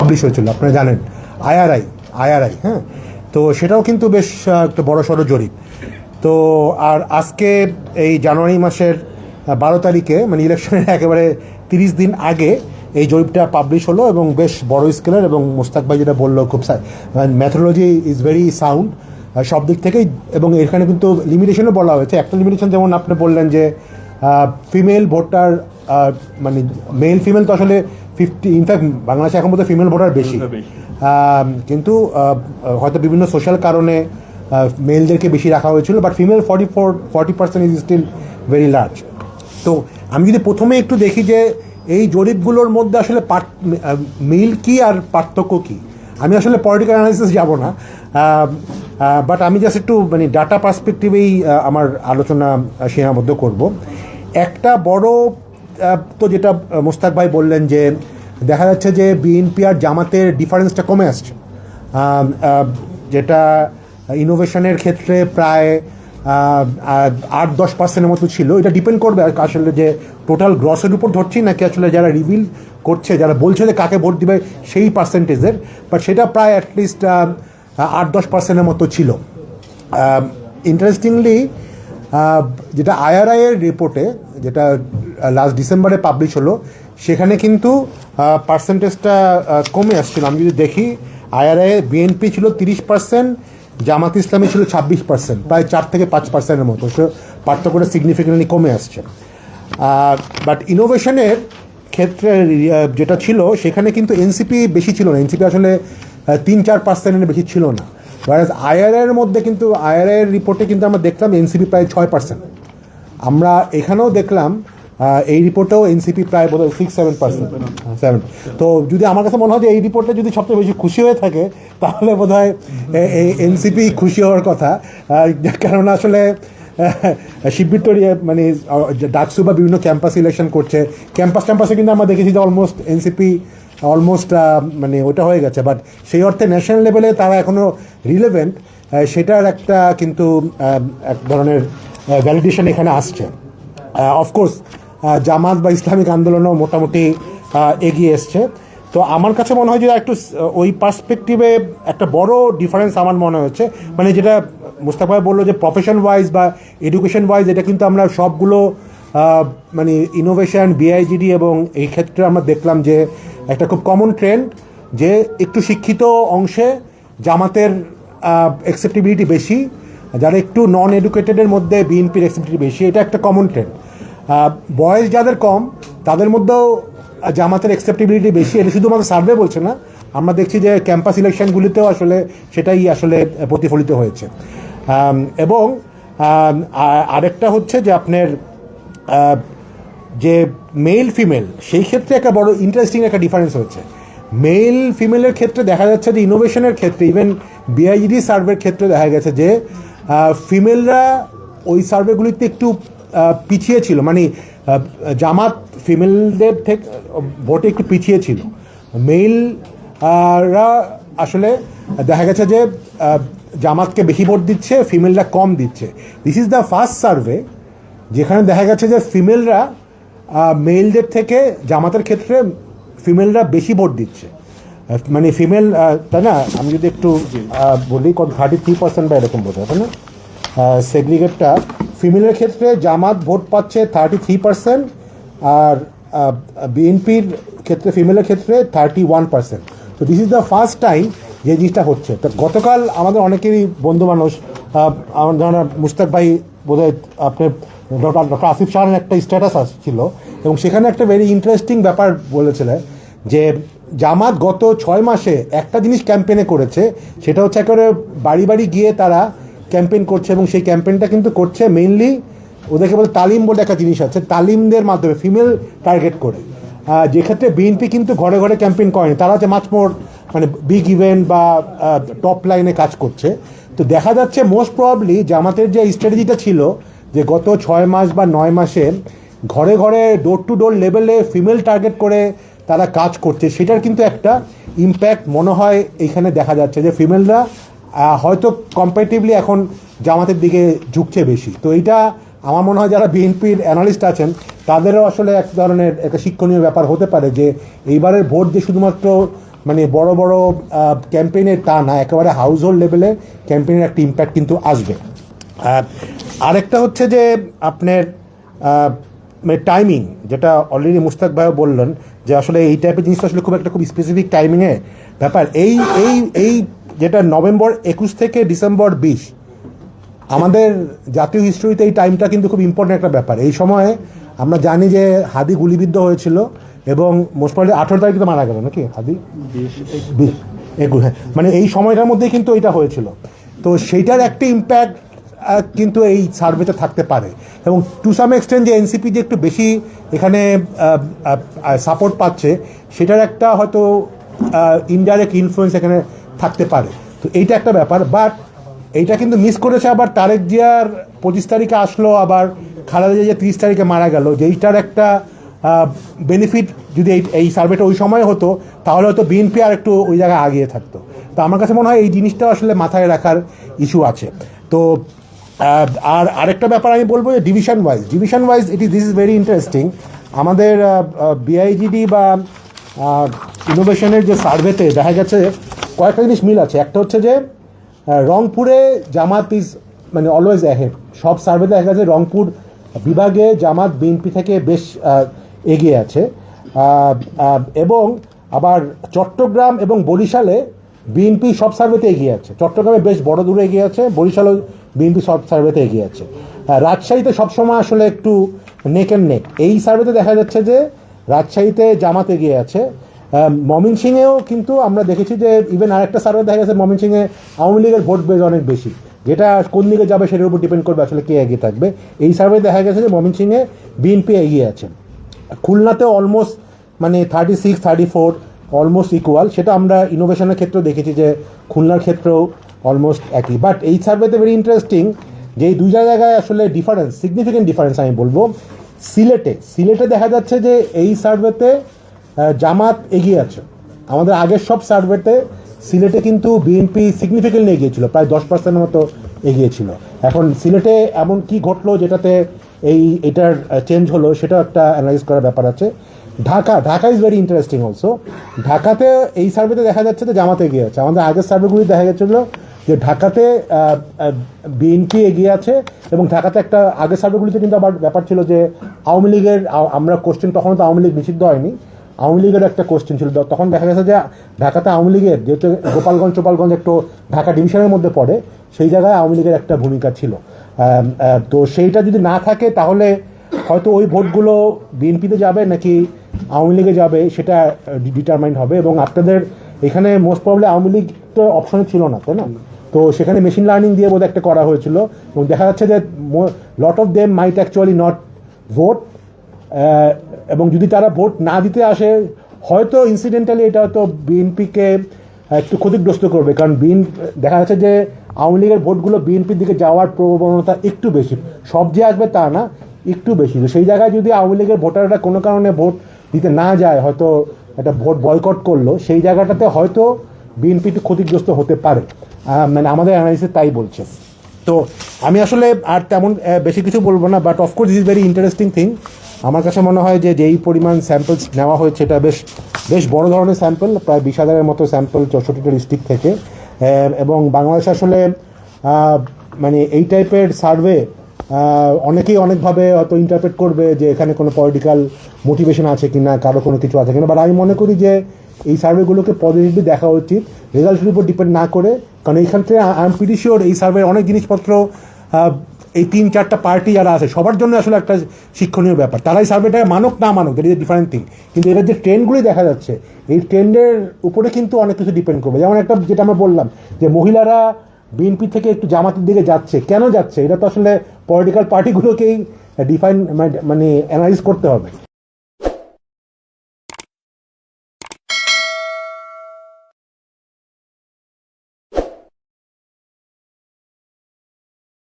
Publish হয়েছিল, আপনারা জানেন আইআরআই আইআরআই হ্যাঁ? তো সেটাও কিন্তু বেশ একটা বড় সড়ো জরিপ। তো আর আজকে এই জানুয়ারি মাসের বারো তারিখে মানে ইলেকশনের একেবারে তিরিশ দিন আগে এই জরিপটা পাবলিশ হলো এবং বেশ বড় স্কেলের এবং মোস্তাক ভাই যেটা বলল, খুব ম্যাথোলজি ইজ ভেরি সাউন্ড সব দিক থেকেই, এবং এখানে কিন্তু লিমিটেশনও বলা হয়েছে। একটা লিমিটেশন যেমন আপনি বললেন যে ফিমেল ভোটার মানে মেল ফিমেল তো আসলে ফিফটি ইনফ্যাক্ট বাংলাদেশে এখন বোধহয় ফিমেল ভোটার বেশি। কিন্তু হয়তো বিভিন্ন সোশ্যাল কারণে মেলদেরকে বেশি রাখা হয়েছিল but female forty four forty percent is still very large তো আমি যদি প্রথমে একটু দেখি যে এই জরিপগুলোর মধ্যে আসলে মিল কি আর পার্থক্য কি? আমি আসলে পলিটিক্যাল অ্যানালিসিস যাব না। বাট আমি জাস্ট একটু মানে ডাটা পার্সপেক্টিভেই আমার আলোচনা সীমাবদ্ধ করব। একটা বড় তো যেটা মোস্তাক ভাই বললেন যে দেখা যাচ্ছে যে বিএনপি আর জামাতের ডিফারেন্সটা কমে আসছে। যেটা ইনোভেশনের ক্ষেত্রে প্রায় আট দশ পার্সেন্টের মতো ছিল। এটা ডিপেন্ড করবে আসলে যে টোটাল গ্রসের উপর ধরছি নাকি আসলে যারা রিভিল করছে, যারা বলছে যে কাকে ভোট দিবে সেই পার্সেন্টেজের বাট সেটা প্রায় অ্যাটলিস্ট আট দশ পার্সেন্টের মতো ছিল। ইন্টারেস্টিংলি যেটা আইআরআই এর রিপোর্টে যেটা লাস্ট ডিসেম্বরে পাবলিশ হলো সেখানে কিন্তু পার্সেন্টেজটা কমে আসছিল। আমি যদি দেখি আইআরআই বিএনপি ছিল তিরিশ পার্সেন্ট জামাত ইসলামী ছিল ছাব্বিশ পার্সেন্ট প্রায় চার থেকে পাঁচ পার্সেন্টের মতো। সে পার্থক্যটা সিগনিফিকেন্টলি কমে আসছে। বাট ইনোভেশনের ক্ষেত্রে যেটা ছিল, সেখানে কিন্তু এনসিপি বেশি ছিল না। এনসিপি আসলে তিন চার পার্সেন্টের বেশি ছিল না। ওয়ারাজ আইআরআইয়ের মধ্যে কিন্তু আইআরআইয়ের রিপোর্টে কিন্তু আমরা দেখলাম এনসিপি প্রায় ছয় পার্সেন্ট আমরা এখানেও দেখলাম এই রিপোর্টেও এনসিপি প্রায় বোধ সিক্স সেভেন পার্সেন্ট সেভেন তো যদি আমার কাছে মনে হয় যে এই রিপোর্টে যদি সবচেয়ে বেশি খুশি হয়ে থাকে, তাহলে বোধ হয় এই এনসিপি খুশি হওয়ার কথা। কারণ আসলে শিববির তো ইয়ে মানে ডাকসু বা বিভিন্ন ক্যাম্পাস ইলেকশন করছে। ক্যাম্পাস ট্যাম্পাসে কিন্তু আমরা দেখেছি যে অলমোস্ট এনসিপি অলমোস্ট মানে ওটা হয়ে গেছে। বাট সেই অর্থে ন্যাশনাল লেভেলে তারা এখনও রিলেভেন্ট সেটার একটা কিন্তু এক ধরনের ভ্যালিডেশন এখানে আসছে। অফকোর্স জামাত বা ইসলামিক আন্দোলনও মোটামুটি এগিয়ে এসছে। তো আমার কাছে মনে হয় যে একটু ওই পার্সপেক্টিভে একটা বড় ডিফারেন্স আমার মনে হচ্ছে। মানে যেটা মুস্তাক ভাই বলল যে প্রফেশন ওয়াইজ বা এডুকেশন ওয়াইজ এটা কিন্তু আমরা সবগুলো মানে ইনোভেশন বিআইজিডি এবং এই ক্ষেত্রে আমরা দেখলাম যে একটা খুব কমন ট্রেন্ড যে একটু শিক্ষিত অংশে জামাতের অ্যাকসেপ্টেবিলিটি বেশি, যারা একটু নন এডুকেটেডের মধ্যে বিএনপির অ্যাকসেপ্টেবিলিটি বেশি, এটা একটা কমন ট্রেন্ড বয়স যাদের কম, তাদের মধ্যেও জামাতের অ্যাকসেপ্টেবিলিটি বেশি। এটা শুধুমাত্র সার্ভে বলছে না, আমরা দেখছি যে ক্যাম্পাস ইলেকশনগুলিতেও আসলে সেটাই আসলে প্রতিফলিত হয়েছে। এবং আরেকটা হচ্ছে যে আপনার যে মেল ফিমেল সেই ক্ষেত্রে একটা বড় ইন্টারেস্টিং একটা ডিফারেন্স হচ্ছে। মেল ফিমেলের ক্ষেত্রে দেখা যাচ্ছে যে ইনোভেশনের ক্ষেত্রে ইভেন বিআইডি সার্ভের ক্ষেত্রে দেখা গেছে যে ফিমেলরা ওই সার্ভেগুলিতে একটু পিছিয়ে ছিল। মানে জামাত ফিমেলদের থেকে ভোটে একটু পিছিয়ে ছিল। মেল রা আসলে দেখা গেছে যে জামাতকে বেশি ভোট দিচ্ছে ফিমেলরা কম দিচ্ছে। This is the first survey যেখানে দেখা গেছে যে ফিমেলরা মেলদের থেকে জামাতের ক্ষেত্রে ফিমেলরা বেশি ভোট দিচ্ছে। মানে ফিমেল তাই না? আমি যদি একটু বলি কত থার্টি থ্রি পার্সেন্ট বা এরকম বোঝা তাই না? সেগ্রিগেটটা ফিমেলের ক্ষেত্রে জামাত ভোট পাচ্ছে থার্টি থ্রি পার্সেন্ট আর বিএনপির ক্ষেত্রে, ফিমেলের ক্ষেত্রে থার্টি ওয়ান পার্সেন্ট তো this is the first time যে জিনিসটা হচ্ছে। তো গতকাল আমাদের অনেকেরই বন্ধু মানুষ আমার ধরেন মুস্তাক ভাই বোধহয় আপনার ডক্টর ডক্টর আসিফ শাহের একটা স্ট্যাটাস আসছিল এবং সেখানে একটা ভেরি ইন্টারেস্টিং ব্যাপার বলেছিলেন যে জামাত গত ছয় মাসে একটা জিনিস ক্যাম্পেনে করেছে, সেটা হচ্ছে একেবারে বাড়ি বাড়ি গিয়ে তারা ক্যাম্পেইন করছে এবং সেই ক্যাম্পেইনটা কিন্তু করছে মেইনলি ওদেরকে বলে তালিম বলে একটা জিনিস আছে, তালিমদের মাধ্যমে ফিমেল টার্গেট করে। যেক্ষেত্রে বিএনপি কিন্তু ঘরে ঘরে ক্যাম্পেইন করেনি তারা মাছ মোর মানে বিগ ইভেন্ট বা টপ লাইনে কাজ করছে। তো দেখা যাচ্ছে মোস্ট প্রবাবলি জামাতের যে স্ট্র্যাটেজিটা ছিল যে গত ছয় মাস বা নয় মাসে ঘরে ঘরে ডোর টু ডোর লেভেলে ফিমেল টার্গেট করে তারা কাজ করছে, সেটার কিন্তু একটা ইম্প্যাক্ট মনে হয় এইখানে দেখা যাচ্ছে যে ফিমেলরা হয়তো কম্পারেটিভলি এখন জামাতের দিকে ঝুঁকছে বেশি। তো এইটা আমার মনে হয় যারা বিএনপির অ্যানালিস্ট আছেন, তাদেরও আসলে এক ধরনের একটা শিক্ষণীয় ব্যাপার হতে পারে যে, এইবারের ভোট যে শুধুমাত্র মানে বড় বড় ক্যাম্পেইনের তা না, একেবারে হাউস হোল্ড লেভেলে ক্যাম্পেইনের একটা ইম্প্যাক্ট কিন্তু আসবে। আর আরেকটা হচ্ছে যে, আপনার মানে টাইমিং যেটা অলরেডি মুস্তাক ভাইও বললেন যে আসলে এই টাইপের জিনিসটা আসলে খুব একটা খুব স্পেসিফিক টাইমিংয়ে ব্যাপার। এই এই এই যেটা নভেম্বর একুশ থেকে ডিসেম্বর বিশ। আমাদের জাতীয় হিস্ট্রিতে এই টাইমটা কিন্তু খুব ইম্পর্টেন্ট একটা ব্যাপার। এই সময়ে আমরা জানি যে হাদি গুলিবিদ্ধ হয়েছিল এবং মোস্ট প্রবলি আঠেরো তারিখে তো মারা গেল নাকি হাদি? বিশ একুশ। হ্যাঁ। মানে এই সময়টার মধ্যেই কিন্তু এটা হয়েছিল। তো সেইটার একটা ইম্প্যাক্ট কিন্তু এই সার্ভেতে থাকতে পারে। এবং টু সাম এক্সটেন্ট যে এনসিপি যে একটু বেশি এখানে সাপোর্ট পাচ্ছে সেটার একটা হয়তো ইনডাইরেক্ট ইনফ্লুয়েন্স এখানে থাকতে পারে। তো এইটা একটা ব্যাপার। বাট এইটা কিন্তু মিস করেছে আবার তারেক জিয়ার পঁচিশ তারিখে আসলো, আবার খালেদা জিয়া তিরিশ তারিখে মারা গেল। যেইটার একটা বেনিফিট যদি এই এই সার্ভেটা ওই সময় হতো, তাহলে হয়তো বিএনপি আর একটু ওই জায়গায় আগিয়ে থাকতো। তো আমার কাছে মনে হয় এই জিনিসটা আসলে মাথায় রাখার ইস্যু আছে। তো আর আরেকটা ব্যাপার আমি বলব যে division wise division wise it is this is very interesting আমাদের বিআইজিডি বা ইনোভেশনের যে সার্ভেতে দেখা গেছে কয়েকটা জিনিস মিল আছে। একটা হচ্ছে যে রংপুরে জামাত ইজ মানে অলওয়েজ অ্যাহেড সব সার্ভেতে দেখা গেছে রংপুর বিভাগে জামাত বিএনপি থেকে বেশ এগিয়ে আছে। এবং আবার চট্টগ্রাম এবং বরিশালে বিএনপি সব সার্ভেতে এগিয়ে আছে। চট্টগ্রামে বেশ বড় দূরে এগিয়ে আছে, বরিশালও বিএনপি সব সার্ভেতে এগিয়ে আছে। রাজশাহীতে সবসময় আসলে একটু নেক অ্যান্ড নেক এই সার্ভেতে দেখা যাচ্ছে যে, রাজশাহীতে জামাত এগিয়ে আছে। মমিন সিংয়েও কিন্তু আমরা দেখেছি যে ইভেন আরেকটা সার্ভে দেখা গেছে মমিন সিংয়ে আওয়ামী লীগের ভোট বেজ অনেক বেশি। যেটা কোন দিকে যাবে সেটার উপর ডিপেন্ড করবে আসলে কে এগিয়ে থাকবে। এই সার্ভে দেখা গেছে যে মমিন সিংয়ে বিএনপি এগিয়ে আছে খুলনাতেও অলমোস্ট মানে thirty six thirty four almost equal সেটা আমরা ইনোভেশনের ক্ষেত্রেও দেখেছি যে খুলনার ক্ষেত্রেও অলমোস্ট একই। বাট এই সার্ভেতে ভেরি ইন্টারেস্টিং যে এই দুই জায়গায় আসলে ডিফারেন্স সিগনিফিকেন্ট ডিফারেন্স আমি বলব। সিলেটে সিলেটে দেখা যাচ্ছে যে এই সার্ভেতে জামাত এগিয়ে আছে। আমাদের আগের সব সার্ভেতে সিলেটে কিন্তু বিএনপি সিগনিফিকেন্টলি এগিয়েছিল প্রায় দশ পার্সেন্টের মতো এগিয়েছিল এখন সিলেটে এমন কি ঘটলো যেটাতে এই, এটার চেঞ্জ হলো সেটাও একটা অ্যানালাইজ করার ব্যাপার আছে। Dhaka Dhaka is very interesting also ঢাকাতে এই সার্ভেতে দেখা যাচ্ছে যে জামাতে এগিয়ে আছে। আমাদের আগের সার্ভেগুলি দেখা গেছিল যে ঢাকাতে বিএনপি এগিয়ে আছে এবং ঢাকাতে একটা, আগের সার্ভেগুলিতে কিন্তু আবার ব্যাপার ছিল যে আওয়ামী লীগের আমরা কোশ্চেন তখন তো আওয়ামী লীগ নিষিদ্ধ হয়নি। আওয়ামী লীগের একটা কোশ্চেন ছিল। তখন দেখা গেছে যে, ঢাকাতে আওয়ামী লীগের যেহেতু গোপালগঞ্জ, টোপালগঞ্জ একটু ঢাকা ডিভিশনের মধ্যে পড়ে, সেই জায়গায় আওয়ামী লীগের একটা ভূমিকা ছিল। তো সেইটা যদি না থাকে, তাহলে হয়তো ওই ভোটগুলো বিএনপিতে যাবে নাকি আওয়ামী লীগে যাবে, সেটা ডিটারমাইন হবে। এবং আপনাদের এখানে মোস্ট প্রবলি আওয়ামী লীগ তো অপশনে ছিল না, তাই না? তো সেখানে মেশিন লার্নিং দিয়ে বোধহয় একটা করা হয়েছিল। এবং দেখা যাচ্ছে যে lot of them might actually not vote এবং যদি তারা ভোট না দিতে আসে, হয়তো ইনসিডেন্টালি এটা হয়তো বিএনপিকে একটু ক্ষতিগ্রস্ত করবে। কারণ বিএন দেখা যাচ্ছে যে আওয়ামী লীগের ভোটগুলো বিএনপির দিকে যাওয়ার প্রবণতা একটু বেশি। সব যে আসবে তা না, একটু বেশি। তো সেই জায়গায় যদি আওয়ামী লীগের ভোটাররা কোনো কারণে ভোট দিতে না যায়, হয়তো একটা ভোট বয়কট করল, সেই জায়গাটাতে হয়তো বিএনপি একটু ক্ষতিগ্রস্ত হতে পারে। মানে আমাদের অ্যানালিসিস তাই বলছে। তো আমি আসলে আর তেমন বেশি কিছু বলব না but of course is very interesting thing আমার কাছে মনে হয় যে, যেই পরিমাণ স্যাম্পলস নেওয়া হয়েছে, এটা বেশ বেশ বড় ধরনের স্যাম্পল প্রায় বিশ হাজারের মতো স্যাম্পল চৌষট্টিটা ডিস্ট্রিক্ট থেকে। এবং বাংলাদেশ আসলে মানে এই টাইপের সার্ভে অনেকেই অনেকভাবে হয়তো ইন্টারপ্রেট করবে যে, এখানে কোনো পলিটিক্যাল মোটিভেশন আছে কি না কারও কোনো কিছু আছে কিনা। বাট আমি মনে করি যে, এই সার্ভেগুলোকে পজিটিভলি দেখা উচিত। রেজাল্টের উপর ডিপেন্ড না করে, কারণ এইখান থেকে আই এম পিটি শিওর এই সার্ভে অনেক জিনিসপত্র এই তিন, চারটা পার্টি যারা আছে, সবার জন্য আসলে একটা শিক্ষণীয় ব্যাপার। তারাই সার্ভেটা মানুক, না মানুক দ্যাট ইজ ডিফারেন্ট থিং কিন্তু এবার যে ট্রেন্ডগুলি দেখা যাচ্ছে, এই ট্রেন্ডের উপরে কিন্তু অনেক কিছু ডিপেন্ড করবে। যেমন একটা, যেটা আমরা বললাম, যে মহিলারা বিএনপি থেকে একটু জামাতের দিকে যাচ্ছে। কেন যাচ্ছে? এটা তো আসলে পলিটিক্যাল পার্টিগুলোকেই ডিফাইন মানে অ্যানালাইজ করতে হবে।